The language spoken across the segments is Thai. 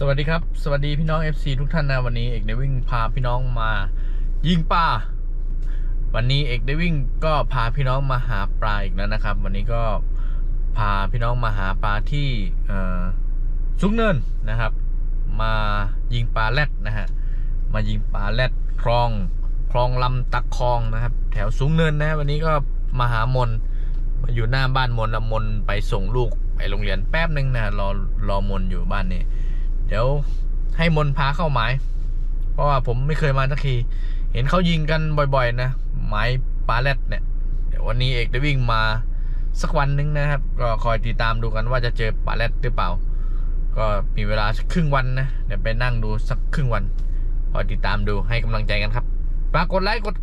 สวัสดีครับ สวัสดีพี่น้อง FC ทุกท่านนะวันนี้เอกได้วิ่งพาพี่น้องมายิงปลาวันนี้เอกได้วิ่งก็พาพี่น้องมาหาปลาอีกแล้วนะครับ วันนี้ก็พาพี่น้องมาหาปลาที่สุกเนินนะครับ มายิงปลาแรดนะฮะมายิงปลาแรดคลองคลองลำตะคองนะครับ แถวสูงเนินนะวันนี้ก็มาหามนมาอยู่หน้าบ้านมนแล้วมนไปส่งลูกไปโรงเรียนแป๊บนึงนะรอรอมนอยู่บ้านนี้ เดี๋ยวให้มนพาเข้าหมาย เพราะว่าผมไม่เคยมาสักที เห็นเขายิงกันบ่อยๆ นะหมายปลาแรดเนี่ย เดี๋ยววันนี้เอกได้วิ่งมาสักวันหนึงนะครับ ก็คอยติดตามดูกันว่าจะเจอปลาแรดหรือเปล่า ก็มีเวลาครึ่งวันนะ เดี๋ยวไปนั่งดูสักครึ่งวัน คอยติดตามดูให้กำลังใจกันครับฝากกดไลค์กด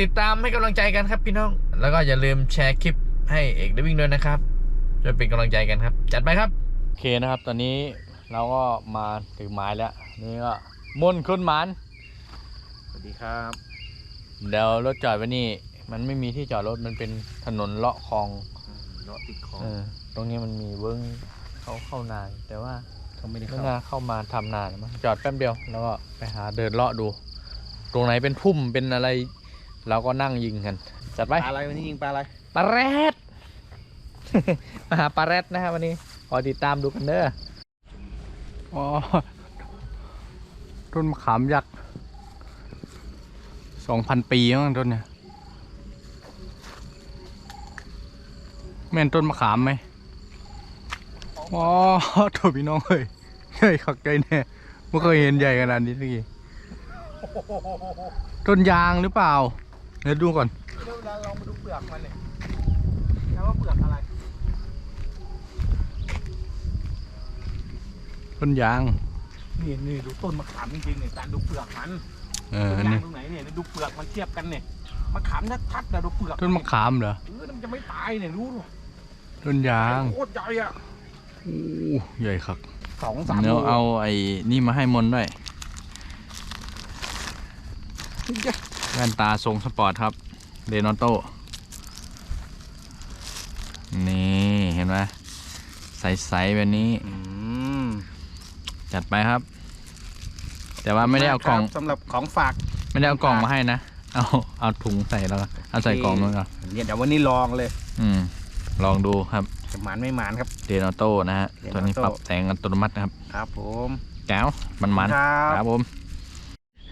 ติดตามให้กำลังใจกันครับพี่น้อง แล้วก็อย่าลืมแชร์คลิปให้เอกได้วิ่งด้วยนะครับจะเป็นกำลังใจกันครับ จัดไปครับ โอเคนะครับ ตอนนี้ เราก็มาถึงไม้แล้ว นี่ก็มนต์คุณหมานสวัสดีครับ เดี๋ยวรถจอดไว้นี่ มันไม่มีที่จอดรถมันเป็นถนนเลาะคลองเลาะติดคลองเออตรงนี้มันมีเวิ้งเข้าเข้านาน แต่ว่าเขาไม่ได้ไม่เข้าน่าเข้ามาทำนานมั้งจอดแป๊บเดียว แล้วก็ไปหาเดินเลาะดู ตรงไหนเป็นพุ่มเป็นอะไร เราก็นั่งยิงกัน จัดไปปลาอะไรวันนี้ยิงปลาอะไรปลาแรด มาหาปลาแรดนะครับวันนี้ขอติดตามดูกันเด้อ อ๋อ ต้นมะขามยักษ์สองพันปีมั้งต้นเนี่ย แม่นต้นมะขามไหมอ๋อโถพี่น้องเฮ้ยใหญ่ขักใจเนี่ยไม่เคยเห็นใหญ่ขนาดนี้สักทีต้นยางหรือเปล่า เดี๋ยวดูก่อน เดี๋ยวเราลองมาดูเปลือกมันเลย ต้นยาง นี่นี่ดูต้นมะขามจริงๆเนี่ยการดูเปลือกมันเออต้นยานี่งตรงไหนเนี่ยดูเปลือกมันเทียบกันเนี่ยมะขามชัดๆนะดูเปลือกต้นมะขามเหรอ เออมันจะไม่ตายเนี่ยรู้ต้นยางโคตรใหญ่อะอู้ใหญ่ครับสองสามเดี๋ยวโลเอาไอ้นี่มาให้มนต์ด้วยแว่นตาทรงสปอร์ตครับเดนอโต้นี่เห็นไหมใสๆแบบนี้อืม จัดไปครับ แต่ว่าไม่ได้เอากล่องครับสำหรับของฝาก ไม่ได้เอากล่องมาให้นะ เอาเอาถุงใส่แล้วก็เอาใส่กล่องนู้นก่อนเนี่ยเดี๋ยววันนี้ลองเลย อืม ลองดูครับจะหมานไม่หมานครับเดนอโต้นะฮะ Denoto ตัวนี้ปรับแสงอัตโนมัตินะครับ ครับผมแก้วมันมันครัครับบผม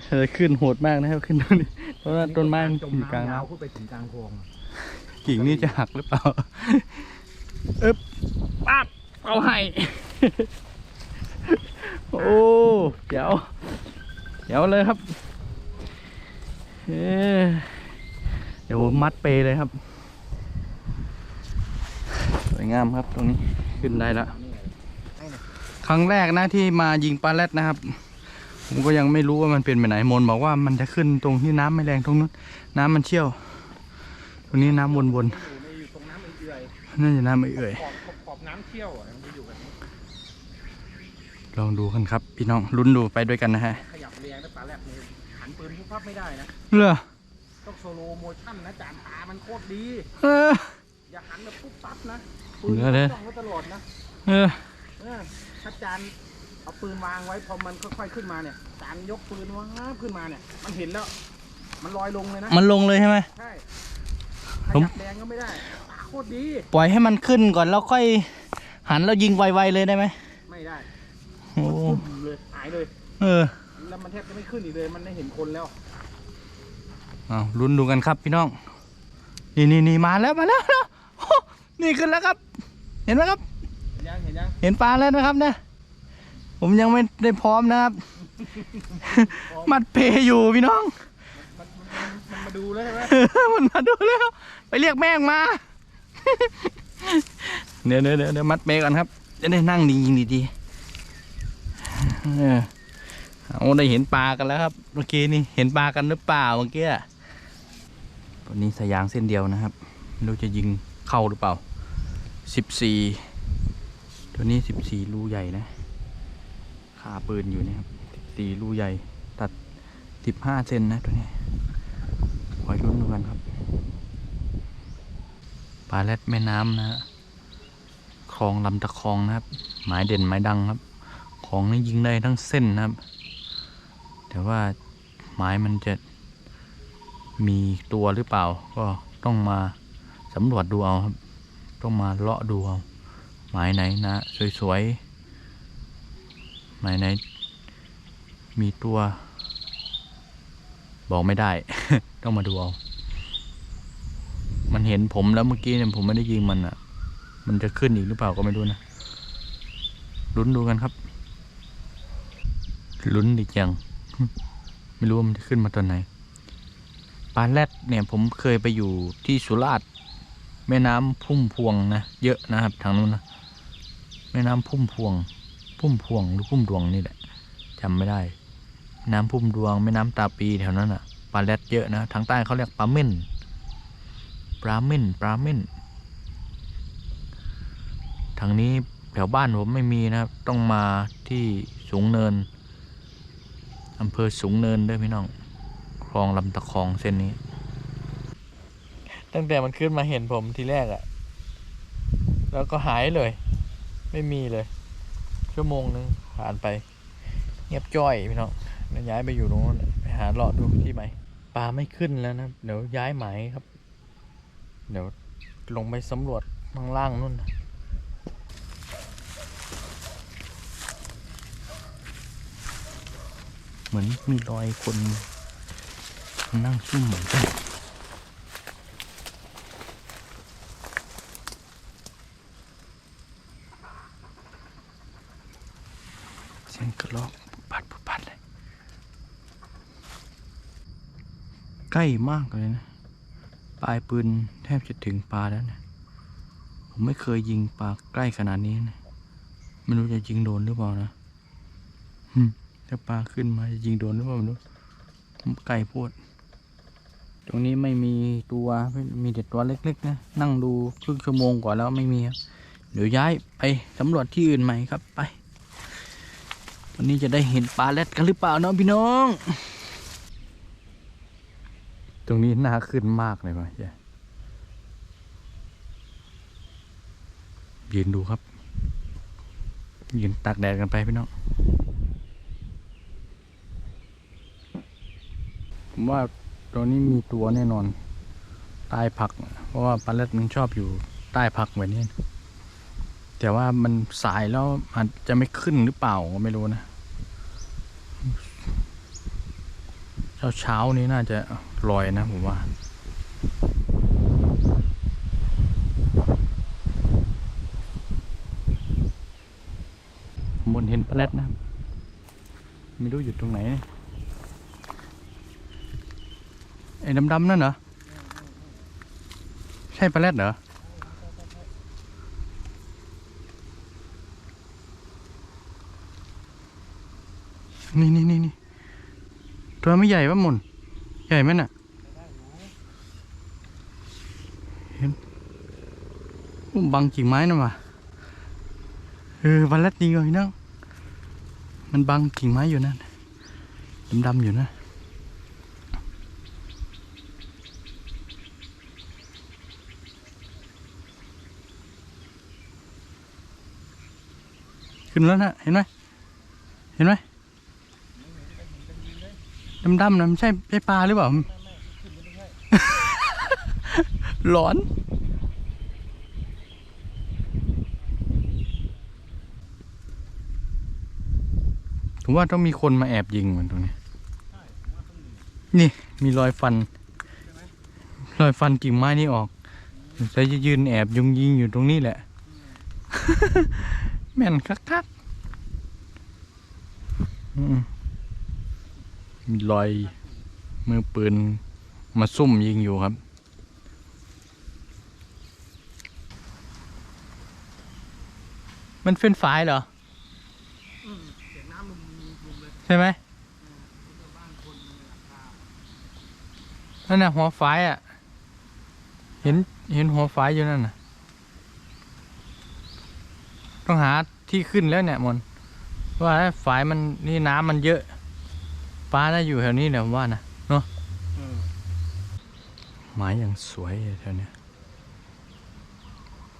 เออขึ้นโหดมากนะครับขึ้นต้นนี้เพราะว่าต้นไม้มันอยู่กลางน้ยาวขึ้นไปถึงกลางคลองอะำกิ่งนี่จะหักหรือเปล่า เอ๊บปั๊บเอาให้ โอ้เดี๋ยวเดี๋ยวเลยครับเดี๋ยวมัดเปเลยครับ สวยงามครับตรงนี้ขึ้นได้แล้วครั้งแรกนะที่มายิงปลาแรดนะครับ ผมก็ยังไม่รู้ว่ามันเป็นไปไหนมนบอกว่ามันจะขึ้นตรงที่น้ำไม่แรงตรงนู้นน้ำมันเชี่ยว ตรงนี้น้ำวนอยู่ในอยู่ตรงน้ำเอื่อยๆน่าจะน้ำเอื่อยขอบน้ำเชี่ยวอะมันจะอยู่กันๆ ลองดูกันครับ พี่น้องลุ้นดูไปด้วยกันนะฮะ ขยับแรงนะปลาแรดเนี่ยหันปืนพุ่งพับไม่ได้นะเรือต้องโซโลโมชั่นนะจานตามันโคตรดีเอออย่าหันแบบปุ๊บปั๊บนะเดี๋ยวเดี๋ยวต้องไว้ตลอดนะเออเออถ้าจานเอาปืนวางไว้พอมันค่อยๆขึ้นมาเนี่ยจานยกปืนวาบขึ้นมาเนี่ย มันเห็นแล้ว มันลอยลงเลยนะ มันลงเลยใช่ไหมใช่ขผมยับแรงก็ไม่ได้ตาโคตรดี ปล่อยให้มันขึ้นก่อนแล้วค่อยหันแล้วยิงไวๆเลยได้ไหมไม่ได้ โอ้ปุ่มเลยหายเลย เออแล้วมันแทบจะไม่ขึ้นอีกเลย มันได้เห็นคนแล้วเอาลุ้นดูกันครับพี่น้อง นี่นี่นี่มาแล้วมาแล้วมาแล้วโอ้นี่ขึ้นแล้วครับ เห็นไหมครับ เห็นยังเห็นยังเห็นปลาแล้วนะครับเนี่ยผมยังไม่ได้พร้อมนะครับ มัดเพอยู่พี่น้อง มันมันมันมาดูแล้วใช่ไหมมันมาดูแล้ว ไปเรียกแม่งมา เดี๋ยวเดี๋ยวเดี๋ยวเดี๋ยวมัดเปก่อนครับ จะได้นั่งดีดีดี ๆเออเอาได้เห็นปลากันแล้วครับ เมื่อกี้นี่เห็นปลากันหรือเปล่าเมื่อกี้ตัวนี้สายางเส้นเดียวนะครับไม่รู้จะยิงเข้าหรือเปล่าสิบสี่ตัวนี้สิบสี่รูใหญ่นะขาปืนอยู่นะครับสิบสี่รูใหญ่ ตัดสิบห้าเซนนะตัวนี้คอยลุ้นดูกันครับปลาแรดแม่น้ำนะฮะคลองลำตะคองนะครับ หมายเด่นหมายดังครับ ของนี่ยิงได้ทั้งเส้นนะครับ แต่ว่าไม้มันจะมีตัวหรือเปล่า ก็ต้องมาสำรวจดูเอาครับ ต้องมาเลาะดูเอาหมายไหนนะ สวยๆ หมายไหน มีตัว บอกไม่ได้ ต้องมาดูเอา มันเห็นผมแล้วเมื่อกี้เนี่ยผมไม่ได้ยิงมันอะ มันจะขึ้นอีกหรือเปล่าก็ไม่รู้นะลุ้นดูกันครับ ลุ้นดีจังไม่รู้ว่ามันจะขึ้นมาตอนไหนปลาแรดเนี่ยผมเคยไปอยู่ที่สุราษฎร์แม่น้ำพุ่มพวงนะเยอะนะครับทางนู้นนะแม่น้ำพุ่มพวง พุ่มพวงหรือพุ่มดวงนี่แหละจำไม่ได้ น้ำพุ่มดวง แม่น้ำตาปีแถวนั้นอะปลาแรดเยอะนะทางใต้เขาเรียกปลาเม่นปลาเม่นปลาเม่นทางนี้แถวบ้านผมไม่มีนะครับ ต้องมาที่สูงเนิน อำเภอสูงเนินด้วยพี่น้อง คลองลำตะคองเส้นนี้ ตั้งแต่มันขึ้นมาเห็นผมทีแรกอะแล้วก็หายเลย ไม่มีเลย ชั่วโมงนึงผ่านไป เงียบจ้อยพี่น้องแล้วย้ายไปอยู่ตรงนู้นไปหาเลาะดูที่ใหม่ปลาไม่ขึ้นแล้วนะ เดี๋ยวย้ายหมครับ เดี๋ยวลงไปสำรวจข้างล่างนู่นนะ เหมือนมีรอยคนนั่งซุ่มเหมือนกันเสียงกระรอกปัดปัดเลย ใกล้มากเลยนะ ปลายปืนแทบจะถึงปลาแล้วนะ ผมไม่เคยยิงปลาใกล้ขนาดนี้นะ ไม่รู้จะยิงโดนหรือเปล่านะหึ ถ้าปลาขึ้นมายิงโดนหรือเปล่าไม่รู้ไกลโพูดตรงนี้ไม่มีตัวมีแต่ตัวเล็กๆนะนั่งดูครึ่งชั่วโมงกว่าแล้วไม่มีครับเดี๋ยวย้ายไปสำรวจที่อื่นใหม่ครับไป วันนี้จะได้เห็นปลาแรดกันหรือเปล่าเนาะพี่น้อง ตรงนี้น่าขึ้นมากเลยว่ะเจ๊ยืนดูครับยืนตากแดดกันไปพี่น้อง ผมว่าตรงนี้มีตัวแน่นอน ใต้ผัก เพราะว่าปลาเล็ดมันชอบอยู่ใต้ผักแบบนี้ แต่ว่ามันสายแล้วอาจจะไม่ขึ้นหรือเปล่าก็ไม่รู้นะ เช้าเช้าๆนี้น่าจะลอยนะผมว่ามบนเห็นปลาแรดนะ ไม่รู้อยู่ตรงไหน ไอ้ดำๆนั่นเหรอ ใช่ปลาแรดเหรอ นี่นี่นี่นี่ตัวไม่ใหญ่ปะมุนใหญ่ไหมน่ะเห็นบังกิ่งไม้นะมาเออวันแรกจริงเลยพี่น้งมันบังกิ่งไม้อยู่นั่นดำๆอยู่นะ ขึ้นแล้วนะเห็นไหมเห็นไหมดำๆนะมันใช่ใช่ปลาหรือเปล่าหลอน ผมว่าต้องมีคนมาแอบยิงเหมือนตรงนี้ นี่มีรอยฟัน รอยฟันกิ่งไม้นี่ออกใช้จะยืนแอบยุงยิงอยู่ตรงนี้แหละ แม่นคักๆมมีรอยมือปืนมาซุ่มยิงอยู่ครับ มันเป็นฝายเหรอใช่ไหมนั่นน่ะหัวฝายอะ เห็นเห็นหัวฝายอยู่นั่นน่ะ ต้องหาที่ขึ้นแล้วเนี่ยมนว่าฝายมันนี่น้ำมันเยอะ ปลาน่าอยู่แถวนี้แหละผมว่านะอืมไม้อย่างสวยเลยแถวเนี้ย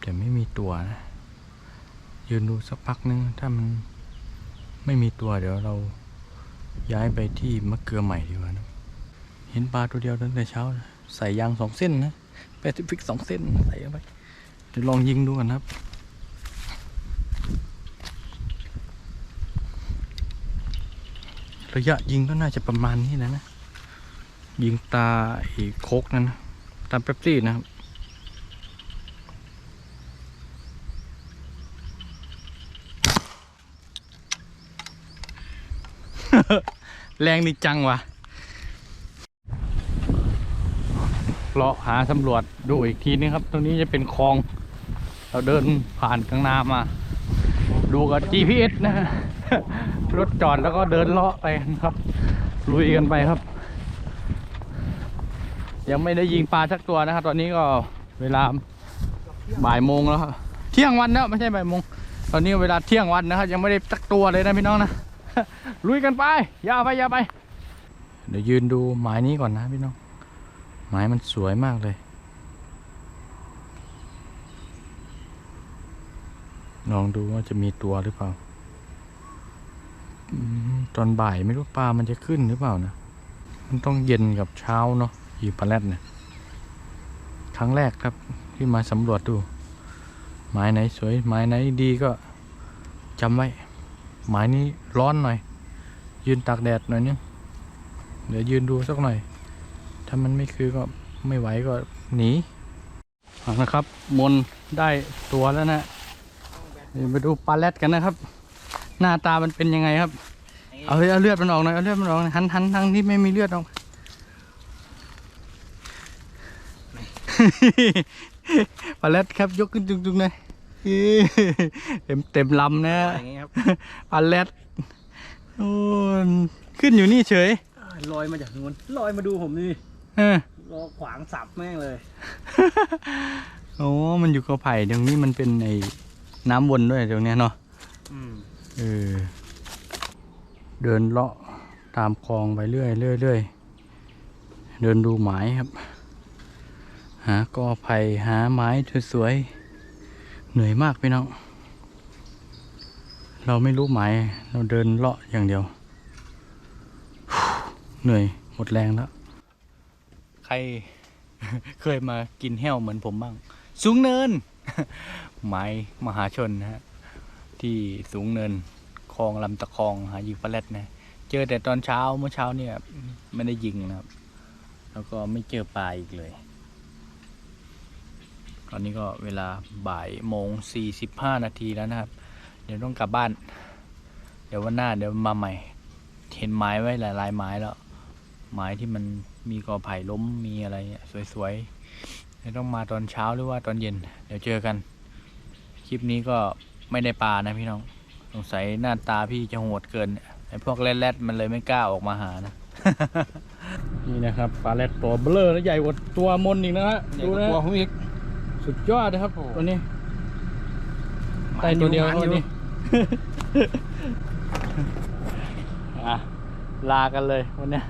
แต่ไม่มีตัวนะยืนดูสักพักนึงถ้ามันไม่มีตัวเดี๋ยวเราย้ายไปที่มะเกลือใหม่ดีกว่านะเห็นปลาตัวเดียวตั้งแต่เช้านะใส่ยางสองเส้นนะแปซิฟิกสองเส้นใส่เข้าไปเดี๋ยวลองยิงดูกันครับ ระยะยิงก็น่าจะประมาณนี้นะนะ ยิงตาอ้โคกนั่นนะตามเป๊ปซี่นะครับแรงนี่จังวะเลาะหาสำรวจดูอีกทีนึงครับ ตรงนี้จะเป็นคลอง เราเดินผ่านกลางนามา ดูกับ GPS นะ รถจอดแล้วก็เดินเลาะไปครับลุยกันไปครับ ยังไม่ได้ยิงปลาสักตัวนะครับตอนนี้ก็เวลาบ่ายโมงแล้วครับเที่ยงวันแล้วไม่ใช่บ่ายโมงตอนนี้เวลาเที่ยงวันนะครับยังไม่ได้สักตัวเลยนะพี่น้องนะลุยกันไปอย่าไปอย่าไป เดี๋ยวยืนดูหมายนี้ก่อนนะพี่น้องหมายมันสวยมากเลยลองดูว่าจะมีตัวหรือเปล่า ตอนบ่ายไม่รู้ปลามันจะขึ้นหรือเปล่านะ มันต้องเย็นกับเช้าเนาะยีปลาแรดเนี่ย ครั้งแรกครับที่มาสำรวจดูหมายไหนสวยหมายไหนดีก็จำไว้หมายนี้ร้อนหน่อย ยืนตากแดดหน่อยนึง เดี๋ยวยืนดูสักหน่อย ถ้ามันไม่คือก็ไม่ไหวก็หนีนะครับ มนได้ตัวแล้วนะเดี๋ยวไปดูปลาแรดกันนะครับ หน้าตามันเป็นยังไงครับ เอาเอาเลือดมันออกหน่อยเอาเลือดมันออกหน่อยหันหันทางที่ไม่มีเลือดออกปลาแรดครับยกขึ้นจุงๆหน่อยเต็มเต็มลำนะอย่างงี้ครับปลาแรดโอ้ยขึ้นอยู่นี่เฉยลอยมาจากนู้นลอยมาดูผมนี่เออรอขวางสับแม่งเลยโอ้มันอยู่กับไผ่ตรงนี้มันเป็นไอ้น้ำวนด้วยตรงเนี้ยเนาะอืม เออเดินเลาะตามคลองไปเรื่อยเรื่อยเรื่อยเดินดูหมายครับ หากอไผ่หาไม้สวยๆเหนื่อยมากพี่น้องเราไม่รู้หมายเราเดินเลาะอย่างเดียว เหนื่อยหมดแรงแล้ว ใครเคยมากินแห้วเหมือนผมบ้าง สูงเนินไม้มหาชนนะฮะ ที่สูงเนินคลองลำตะคองหายิงปลาแรดนะเจอแต่ตอนเช้าเมื่อเช้าเนี่ยไม่ได้ยิงนะครับ แล้วก็ไม่เจอปลาอีกเลย ตอนนี้ก็เวลาบ่ายโมงสี่สิบห้านาทีแล้วนะครับ เดี๋ยวต้องกลับบ้าน เดี๋ยววันหน้าเดี๋ยวมาใหม่ เห็นไม้ไว้หลายๆไม้แล้วไม้ที่มันมีกอไผ่ล้มมีอะไรสวยๆเดี๋ยวต้องมาตอนเช้าหรือว่าตอนเย็น เดี๋ยวเจอกัน คลิปนี้ก็ ไม่ได้ปลานะพี่น้อง สงสัยหน้าตาพี่จะโหดเกินไอ้พวกแรดๆมันเลยไม่กล้าออกมาหานะ นี่นะครับปลาแรดตัวเบลอและใหญ่กว่าตัวมนอีกนะฮะใหญ่ดูกว่านะตัวผมอีกสุดยอดนะครับโอ้ตัวนี้ได้ตัวเดียวหมาตัวอยู่นี้อะลากันเลยวันเนี้ย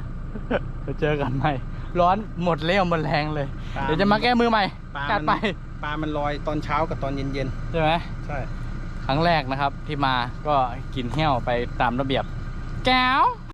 ไปเจอกันใหม่ ร้อนหมดเลี้ยวหมดแรงเลยปลาเดี๋ยวจะมาแก้มือใหม่ปลาจัดมันไปปลามันลอยตอนเช้ากับตอนเย็นใช่ไหมๆใช่ ครั้งแรกนะครับที่มาก็กินเหี้ยวไปตามระเบียบ แก้ว